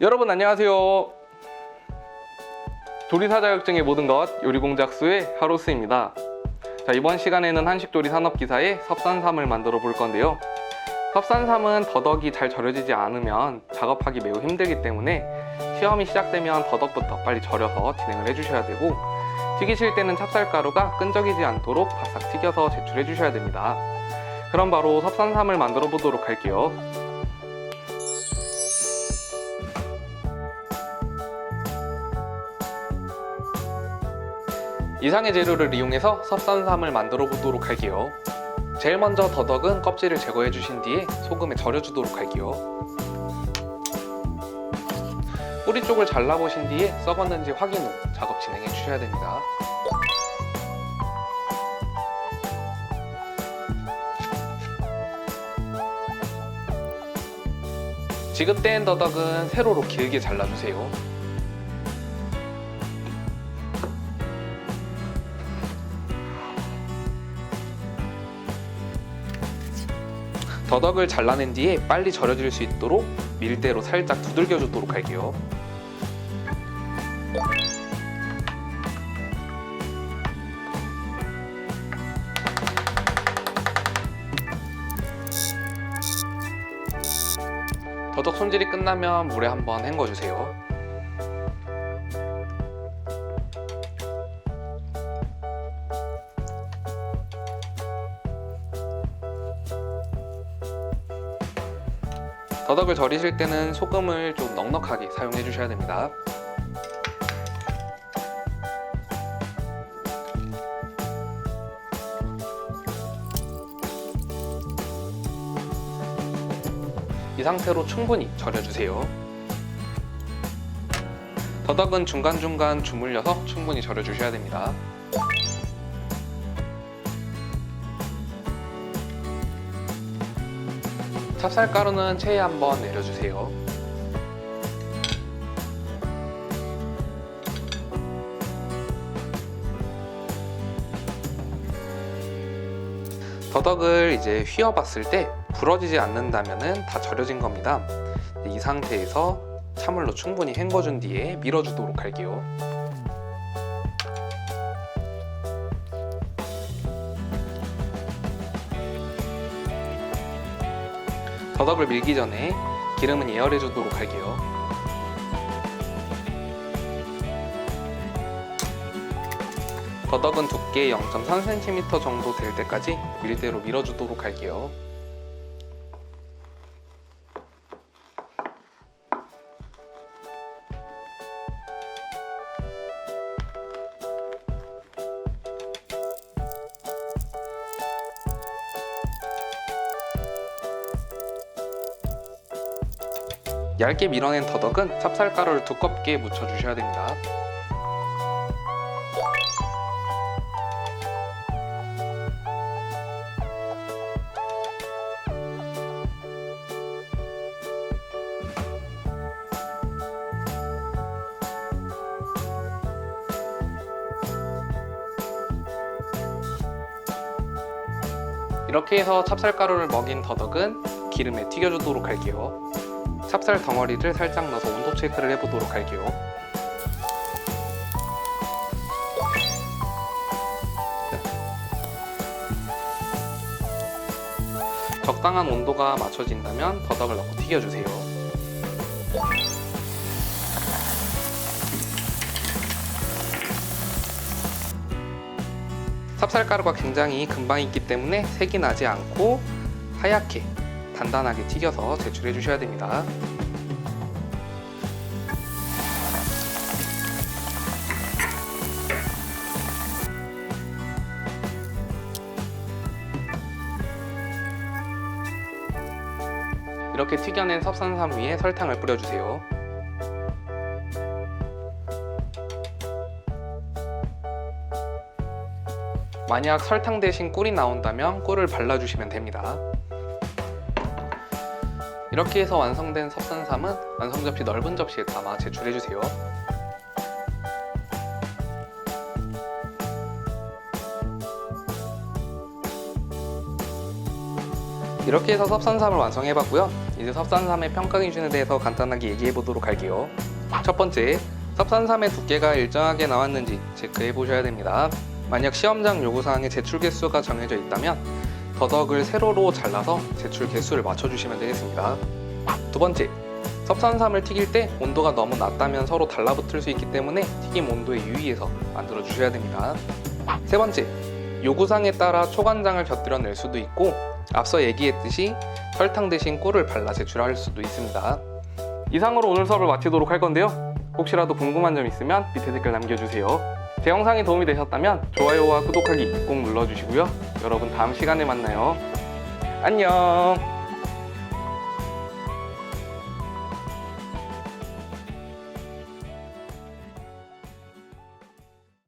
여러분 안녕하세요. 조리사 자격증의 모든 것 요리공작수의 하로스입니다. 자, 이번 시간에는 한식조리 산업기사의 섭산삼을 만들어 볼 건데요. 섭산삼은 더덕이 잘 절여지지 않으면 작업하기 매우 힘들기 때문에 시험이 시작되면 더덕부터 빨리 절여서 진행을 해주셔야 되고 튀기실 때는 찹쌀가루가 끈적이지 않도록 바싹 튀겨서 제출해 주셔야 됩니다. 그럼 바로 섭산삼을 만들어 보도록 할게요. 이상의 재료를 이용해서 섭산삼을 만들어 보도록 할게요. 제일 먼저 더덕은 껍질을 제거해 주신 뒤에 소금에 절여 주도록 할게요. 뿌리 쪽을 잘라 보신 뒤에 썩었는지 확인 후 작업 진행해 주셔야 됩니다. 지급된 더덕은 세로로 길게 잘라주세요. 더덕을 잘라낸 뒤에 빨리 절여질 수 있도록 밀대로 살짝 두들겨 주도록 할게요. 더덕 손질이 끝나면 물에 한번 헹궈 주세요. 더덕을 절이실 때는 소금을 좀 넉넉하게 사용해 주셔야 됩니다. 이 상태로 충분히 절여주세요. 더덕은 중간중간 주물려서 충분히 절여주셔야 됩니다. 찹쌀가루는 체에 한번 내려주세요. 더덕을 이제 휘어봤을 때 부러지지 않는다면 다 절여진 겁니다. 이 상태에서 찬물로 충분히 헹궈준 뒤에 밀어주도록 할게요. 더덕을 밀기 전에 기름은 예열해 주도록 할게요. 더덕은 두께 0.3cm 정도 될 때까지 밀대로 밀어주도록 할게요. 얇게 밀어낸 더덕은 찹쌀가루를 두껍게 묻혀주셔야 됩니다. 이렇게 해서 찹쌀가루를 먹인 더덕은 기름에 튀겨주도록 할게요. 찹쌀 덩어리를 살짝 넣어서 온도 체크를 해보도록 할게요. 적당한 온도가 맞춰진다면 더덕을 넣고 튀겨주세요. 찹쌀가루가 굉장히 금방 익기 때문에 색이 나지 않고 하얗게 단단하게 튀겨서 제출해 주셔야 됩니다. 이렇게 튀겨낸 섭산삼 위에 설탕을 뿌려주세요. 만약 설탕 대신 꿀이 나온다면 꿀을 발라주시면 됩니다. 이렇게 해서 완성된 섭산삼은 완성 접시 넓은 접시에 담아 제출해주세요. 이렇게 해서 섭산삼을 완성해봤고요. 이제 섭산삼의 평가 기준에 대해서 간단하게 얘기해 보도록 할게요. 첫 번째, 섭산삼의 두께가 일정하게 나왔는지 체크해 보셔야 됩니다. 만약 시험장 요구사항에 제출 개수가 정해져 있다면 더덕을 세로로 잘라서 제출 개수를 맞춰주시면 되겠습니다. 두 번째, 섭산삼을 튀길 때 온도가 너무 낮다면 서로 달라붙을 수 있기 때문에 튀김 온도에 유의해서 만들어 주셔야 됩니다. 세 번째, 요구사항에 따라 초간장을 곁들여 낼 수도 있고 앞서 얘기했듯이 설탕 대신 꿀을 발라 제출할 수도 있습니다. 이상으로 오늘 수업을 마치도록 할 건데요. 혹시라도 궁금한 점 있으면 밑에 댓글 남겨주세요. 제 영상이 도움이 되셨다면 좋아요와 구독하기 꼭 눌러주시고요. 여러분 다음 시간에 만나요. 안녕.